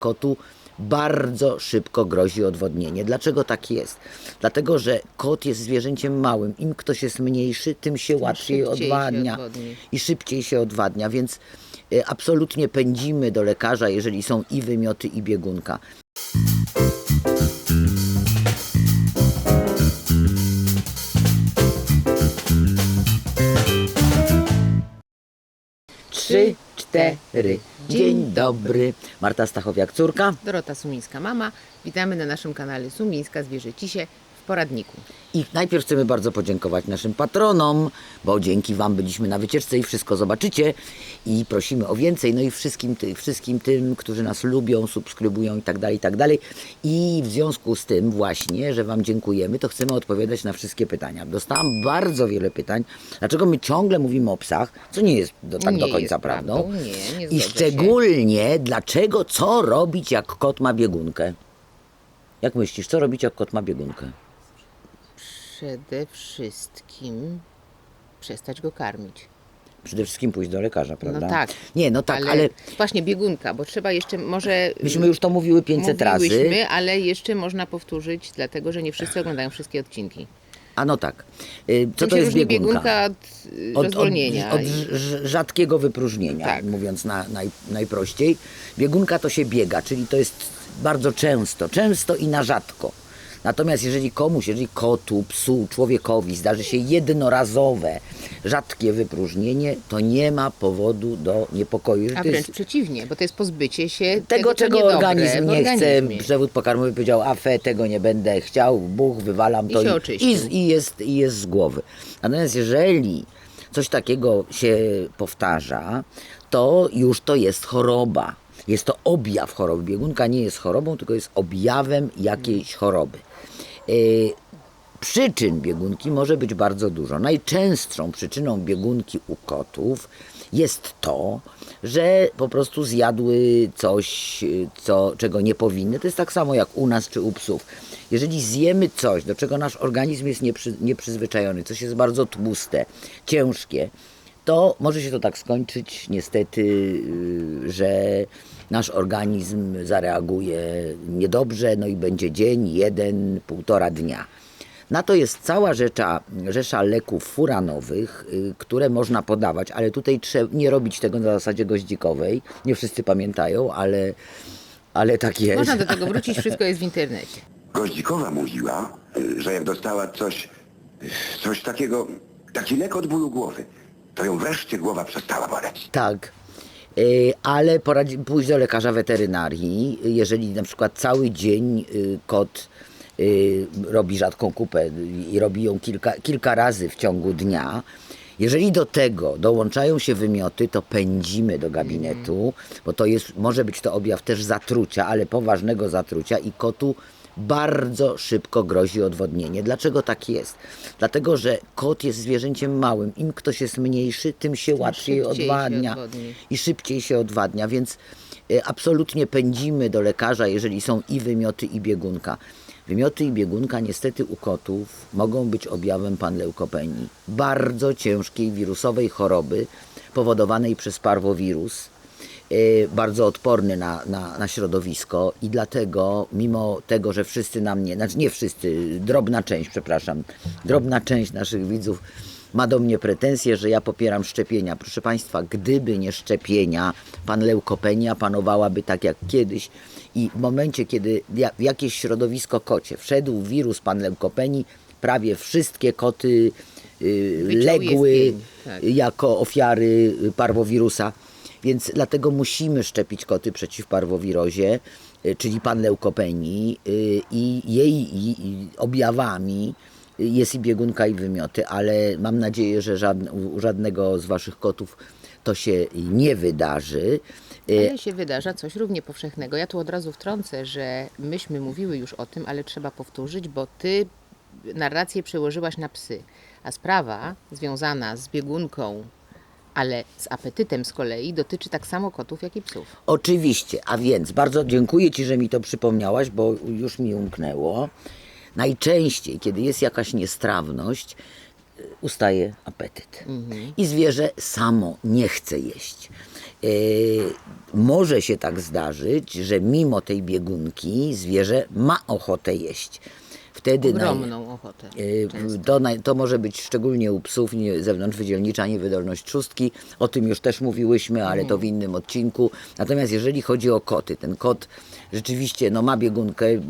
kotu bardzo szybko grozi odwodnienie. Dlaczego tak jest? Dlatego, że kot jest zwierzęciem małym. Im ktoś jest mniejszy, tym się łatwiej szybciej się odwadnia odwodni. i szybciej się odwadnia, więc y, absolutnie pędzimy do lekarza, jeżeli są i wymioty, i biegunka. Trzy, cztery. Dzień dobry. Marta Stachowiak, córka. Dorota Sumińska mama. Witamy na naszym kanale Sumińska Zwierzęcisie w poradniku. I najpierw chcemy bardzo podziękować naszym patronom, bo dzięki Wam byliśmy na wycieczce i wszystko zobaczycie. I prosimy o więcej. No i wszystkim, ty, wszystkim tym, którzy nas lubią, subskrybują i tak dalej, i tak dalej. I w związku z tym właśnie, że Wam dziękujemy, to chcemy odpowiadać na wszystkie pytania. Dostałam bardzo wiele pytań, dlaczego my ciągle mówimy o psach, co nie jest do, tak Nie do jest końca prawdą. prawdą, nie, nie I zgodzę się. szczególnie dlaczego, co robić, jak kot ma biegunkę. Jak myślisz, co robić, jak kot ma biegunkę? Przede wszystkim przestać go karmić. Przede wszystkim pójść do lekarza, prawda? No tak. Nie, no tak, ale, Właśnie biegunka, bo trzeba jeszcze może... myśmy już to mówiły 500 razy. Mówiłyśmy, ale jeszcze można powtórzyć, dlatego że nie wszyscy oglądają wszystkie odcinki. A no tak. Y, Co to jest biegunka? biegunka od, y, rozwolnienia? Od, od rzadkiego wypróżnienia, Tak. mówiąc na, naj, najprościej. Biegunka to się biega, czyli to jest bardzo często, często i na rzadko. Natomiast jeżeli komuś, jeżeli kotu, psu, człowiekowi zdarzy się jednorazowe, rzadkie wypróżnienie, to nie ma powodu do niepokoju. A to jest- wręcz przeciwnie, bo to jest pozbycie się tego, tego, czego organizm nie chce, przewód pokarmowy powiedział, a fe, tego nie będę chciał, buch, wywalam to i, i, i, jest, i jest z głowy. Natomiast jeżeli coś takiego się powtarza, to już to jest choroba. Jest to objaw choroby. Biegunka nie jest chorobą, tylko jest objawem jakiejś choroby. Yy, Przyczyn biegunki może być bardzo dużo. Najczęstszą przyczyną biegunki u kotów jest to, że po prostu zjadły coś, co, czego nie powinny. To jest tak samo jak u nas czy u psów. Jeżeli zjemy coś, do czego nasz organizm jest nieprzy, nieprzyzwyczajony, coś jest bardzo tłuste, ciężkie, to może się to tak skończyć niestety, y, że nasz organizm zareaguje niedobrze, no i będzie dzień, jeden, półtora dnia. Na to jest cała rzecza, rzesza leków furanowych, y, które można podawać, ale tutaj trzeba nie robić tego na zasadzie goździkowej. Nie wszyscy pamiętają, ale, ale tak jest. Można do tego wrócić, wszystko jest w internecie. Goździkowa mówiła, y, że jak dostała coś, coś takiego, taki lek od bólu głowy, to ją wreszcie głowa przestała boleć. Tak. Y, Ale poradzi, pójść do lekarza weterynarii, jeżeli na przykład cały dzień y, kot y, robi rzadką kupę i robi ją kilka, kilka razy w ciągu dnia. Jeżeli do tego dołączają się wymioty, to pędzimy do gabinetu, bo to jest, może być to objaw też zatrucia, ale poważnego zatrucia i kotu bardzo szybko grozi odwodnienie. Dlaczego tak jest? Dlatego, że kot jest zwierzęciem małym. Im ktoś jest mniejszy, tym się łatwiej szybciej się odwadnia i szybciej się odwadnia, więc y, absolutnie pędzimy do lekarza, jeżeli są i wymioty, i biegunka. Wymioty i biegunka niestety u kotów mogą być objawem panleukopenii, bardzo ciężkiej wirusowej choroby powodowanej przez parwowirus, bardzo odporny na, na, na środowisko i dlatego, mimo tego, że wszyscy na mnie, znaczy nie wszyscy, drobna część, przepraszam, drobna część naszych widzów ma do mnie pretensje, że ja popieram szczepienia. Proszę Państwa, gdyby nie szczepienia, pan leukopenia panowałaby tak jak kiedyś i w momencie, kiedy w jakieś środowisko kocie wszedł wirus pan leukopenii, prawie wszystkie koty y, legły tak. jako ofiary y, parwowirusa. Więc dlatego musimy szczepić koty przeciw parwowirozie, y, czyli panleukopenii y, i jej objawami jest i biegunka i wymioty, ale mam nadzieję, że u żadnego z waszych kotów to się nie wydarzy. Y, Ale się wydarza coś równie powszechnego. Ja tu od razu wtrącę, że myśmy mówiły już o tym, ale trzeba powtórzyć, bo ty narrację przełożyłaś na psy. A sprawa związana z biegunką, ale z apetytem z kolei, dotyczy tak samo kotów, jak i psów. Oczywiście, a więc bardzo dziękuję Ci, że mi to przypomniałaś, bo już mi umknęło. Najczęściej, kiedy jest jakaś niestrawność, y, ustaje apetyt. I zwierzę samo nie chce jeść. Yy, może się tak zdarzyć, że mimo tej biegunki zwierzę ma ochotę jeść. Wtedy naj- Ogromną ochotę. Yy, często. To, naj, to może być szczególnie u psów nie, zewnątrzwydzielnicza niewydolność trzustki. O tym już też mówiłyśmy, ale to w innym odcinku. Natomiast jeżeli chodzi o koty, ten kot rzeczywiście no, ma biegunkę, yy,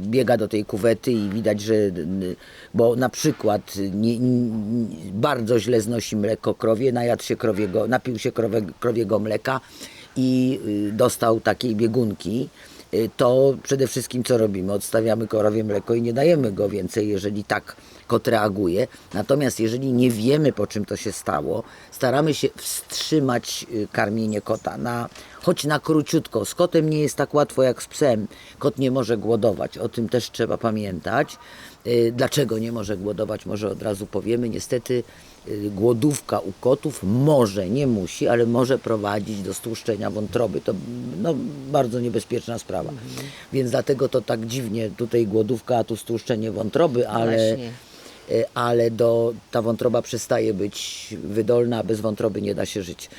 biega do tej kuwety i widać, że yy, bo na przykład nie, n- bardzo źle znosi mleko krowie, najadł się krowiego, napił się krowe, krowiego mleka i dostał takiej biegunki y, to przede wszystkim co robimy? Odstawiamy korowie mleko i nie dajemy go więcej, jeżeli tak kot reaguje. Natomiast jeżeli nie wiemy, po czym to się stało, staramy się wstrzymać y, karmienie kota, na, choć na króciutko. Z kotem nie jest tak łatwo jak z psem. Kot nie może głodować, o tym też trzeba pamiętać. Y, Dlaczego nie może głodować? Może od razu powiemy. Niestety y, głodówka u kotów może, nie musi, ale może prowadzić do stłuszczenia wątroby. To no, bardzo niebezpieczna sprawa. Więc dlatego to tak dziwnie tutaj głodówka, a tu stłuszczenie wątroby, ale, Właśnie. Y, ale do, ta wątroba przestaje być wydolna, bez wątroby nie da się żyć.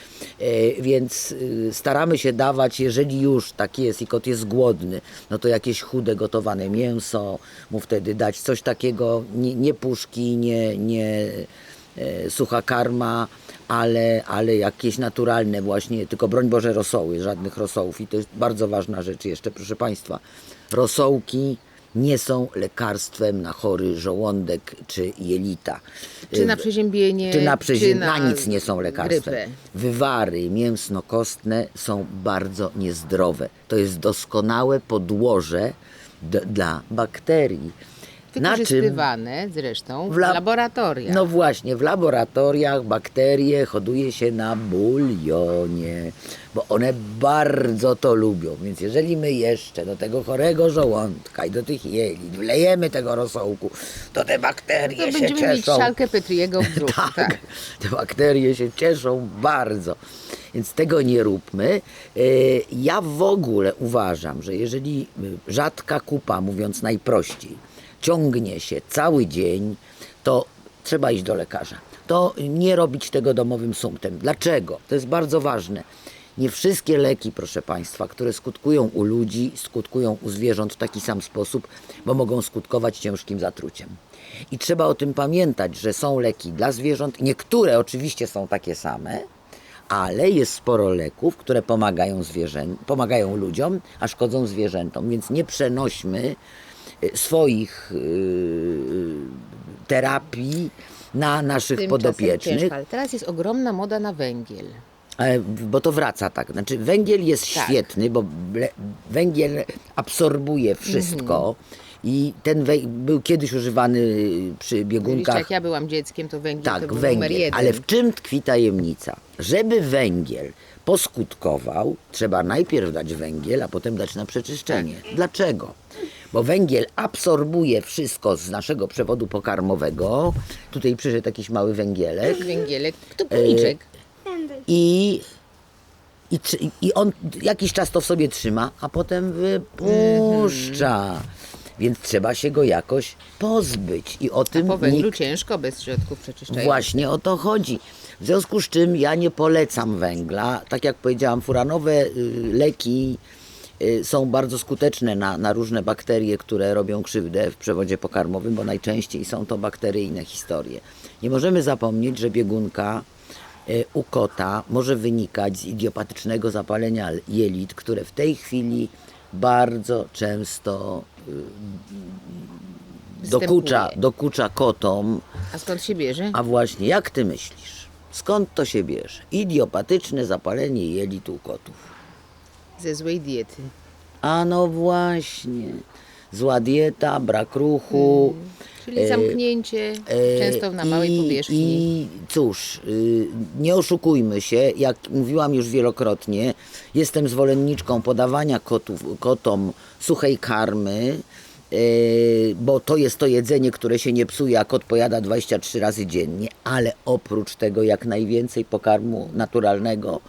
Y, Więc y, staramy się dawać, jeżeli już tak jest i kot jest głodny, no to jakieś chude gotowane mięso, mu wtedy dać coś takiego, nie, nie puszki, nie, nie e, sucha karma, ale, ale jakieś naturalne właśnie, tylko broń Boże rosoły, żadnych rosołów. I to jest bardzo ważna rzecz jeszcze, proszę Państwa. Rosołki nie są lekarstwem na chory żołądek czy jelita. Czy na przeziębienie, czy na przeziębienie, na, na nic nie są lekarstwem. grypę. Wywary mięsno-kostne są bardzo niezdrowe. To jest doskonałe podłoże dla bakterii. Wykorzystywane zresztą w, w lab- laboratoriach. No właśnie, w laboratoriach bakterie hoduje się na bulionie, bo one bardzo to lubią. Więc jeżeli my jeszcze do tego chorego żołądka i do tych jelit wlejemy tego rosołku, to te bakterie to się będziemy mieć cieszą. szalkę Petriego w brzuchu. Tak, tak. te bakterie się cieszą bardzo. Więc tego nie róbmy. Y, Ja w ogóle uważam, że jeżeli rzadka kupa, mówiąc najprościej, ciągnie się cały dzień, to trzeba iść do lekarza. To nie robić tego domowym sumptem. Dlaczego? To jest bardzo ważne. Nie wszystkie leki, proszę Państwa, które skutkują u ludzi, skutkują u zwierząt w taki sam sposób, bo mogą skutkować ciężkim zatruciem. I trzeba o tym pamiętać, że są leki dla zwierząt. Niektóre oczywiście są takie same, ale jest sporo leków, które pomagają, zwierzę, pomagają ludziom, a szkodzą zwierzętom. Więc nie przenośmy swoich y, terapii na naszych podopiecznych. teraz jest ogromna moda na węgiel. E, Bo to wraca tak. Znaczy, węgiel jest Tak. świetny, bo węgiel absorbuje wszystko. I ten był kiedyś używany przy biegunkach. jak ja byłam dzieckiem, to węgiel to Tak, był numer węgiel. jeden. Ale w czym tkwi tajemnica? Żeby węgiel poskutkował, trzeba najpierw dać węgiel, a potem dać na przeczyszczenie. Tak. Dlaczego? Bo węgiel absorbuje wszystko z naszego przewodu pokarmowego. Tutaj przyszedł jakiś mały węgielek. Węgielek, to policzek. I, i, trzy- i on jakiś czas to w sobie trzyma, a potem wypuszcza. Więc trzeba się go jakoś pozbyć. I o tym Po węglu nikt ciężko bez środków przeczyszczających. Właśnie o to chodzi. W związku z czym ja nie polecam węgla. Tak jak powiedziałam, furanowe y, leki są bardzo skuteczne na, na różne bakterie, które robią krzywdę w przewodzie pokarmowym, bo najczęściej są to bakteryjne historie. Nie możemy zapomnieć, że biegunka y, u kota może wynikać z idiopatycznego zapalenia jelit, które w tej chwili bardzo często y, Występuje. dokucza, dokucza kotom. A skąd się bierze? A właśnie, jak ty myślisz? Skąd to się bierze? Idiopatyczne zapalenie jelit u kotów. Ze złej diety. A no właśnie. Zła dieta, brak ruchu. Czyli zamknięcie, e, często na małej i, powierzchni. I cóż, y, nie oszukujmy się, jak mówiłam już wielokrotnie, jestem zwolenniczką podawania kotów, kotom suchej karmy, y, bo to jest to jedzenie, które się nie psuje, a kot pojada 23 razy dziennie, ale oprócz tego jak najwięcej pokarmu naturalnego,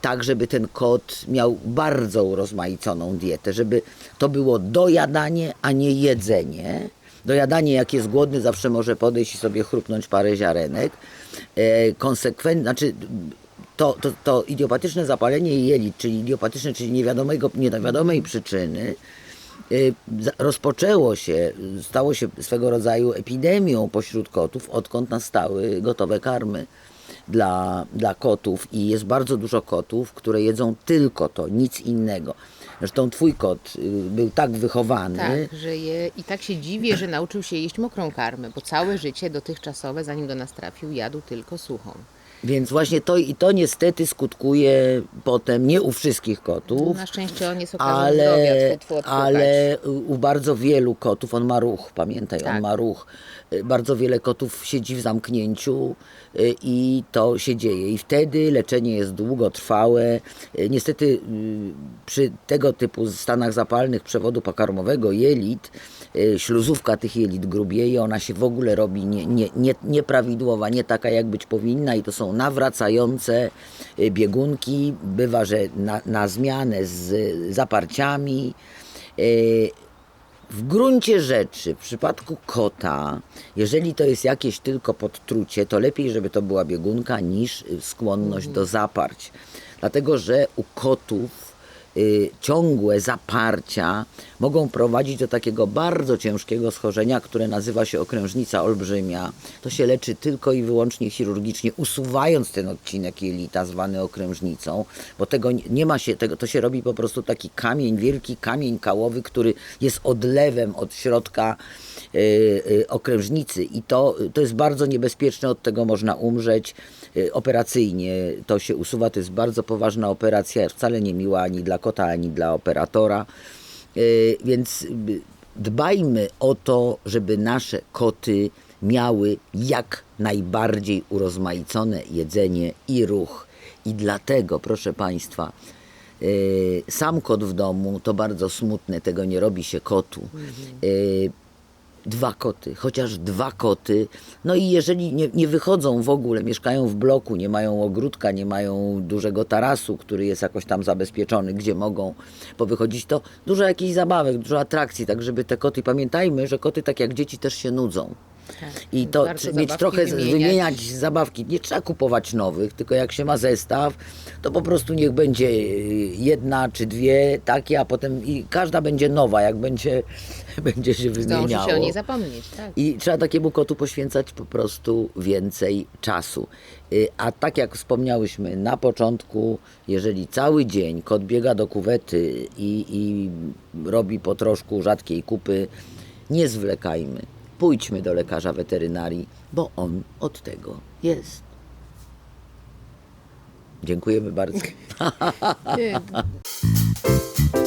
tak żeby ten kot miał bardzo urozmaiconą dietę, żeby to było dojadanie, a nie jedzenie. Dojadanie, jak jest głodny, zawsze może podejść i sobie chrupnąć parę ziarenek. E, konsekwent, znaczy to, to, to idiopatyczne zapalenie jelit, czyli idiopatyczne, czyli niewiadomego, niewiadomej przyczyny, y, rozpoczęło się, stało się swego rodzaju epidemią pośród kotów, odkąd nastały gotowe karmy dla, dla kotów i jest bardzo dużo kotów, które jedzą tylko to, nic innego. Zresztą twój kot y, był tak wychowany, Tak, że je, i tak się dziwię, że nauczył się jeść mokrą karmę, bo całe życie dotychczasowe, zanim do nas trafił, jadł tylko suchą. więc właśnie to i to niestety skutkuje potem nie u wszystkich kotów, Na szczęście on jest okazją zdrowia, ale, tfu, ale u u bardzo wielu kotów, on ma ruch, pamiętaj, on Tak. ma ruch. Y, Bardzo wiele kotów siedzi w zamknięciu y, i to się dzieje. I wtedy leczenie jest długotrwałe. Y, Niestety przy tego typu stanach zapalnych przewodu pokarmowego jelit, śluzówka tych jelit grubieje, ona się w ogóle robi nie, nie, nie, nieprawidłowa, nie taka jak być powinna i to są nawracające biegunki. Bywa, że na, na zmianę z zaparciami. W gruncie rzeczy, w przypadku kota, jeżeli to jest jakieś tylko podtrucie, to lepiej, żeby to była biegunka niż skłonność do zaparć. Dlatego, że u kotów y, ciągłe zaparcia mogą prowadzić do takiego bardzo ciężkiego schorzenia, które nazywa się okrężnica olbrzymia. To się leczy tylko i wyłącznie chirurgicznie, usuwając ten odcinek jelita zwany okrężnicą, bo tego nie- ma się, tego, to się robi po prostu taki kamień, wielki kamień kałowy, który jest odlewem od środka y, y, okrężnicy i to, to jest bardzo niebezpieczne, od tego można umrzeć. Y, Operacyjnie to się usuwa, to jest bardzo poważna operacja, wcale nie miła ani dla kota, ani dla operatora. Y, Więc y, dbajmy o to, żeby nasze koty miały jak najbardziej urozmaicone jedzenie i ruch. I dlatego, proszę Państwa, sam kot w domu to bardzo smutne, tego nie robi się kotu. Dwa koty, chociaż dwa koty. No i jeżeli nie, nie wychodzą w ogóle, mieszkają w bloku, nie mają ogródka, nie mają dużego tarasu, który jest jakoś tam zabezpieczony, gdzie mogą powychodzić, to dużo jakichś zabawek, dużo atrakcji, tak żeby te koty, pamiętajmy, że koty tak jak dzieci też się nudzą. Tak. I to Warto mieć zabawki trochę, z- wymieniać. wymieniać zabawki. Nie trzeba kupować nowych, tylko jak się ma zestaw, to po prostu niech będzie y, jedna czy dwie takie, a potem i każda będzie nowa, jak będzie, będzie się Zdąży wymieniało. się o niej zapomnieć, tak. I trzeba takiemu kotu poświęcać po prostu więcej czasu. Y, A tak jak wspomniałyśmy na początku, jeżeli cały dzień kot biega do kuwety i, i robi po troszku rzadkiej kupy, nie zwlekajmy. Pójdźmy do lekarza weterynarii, bo on od tego jest. Dziękujemy bardzo.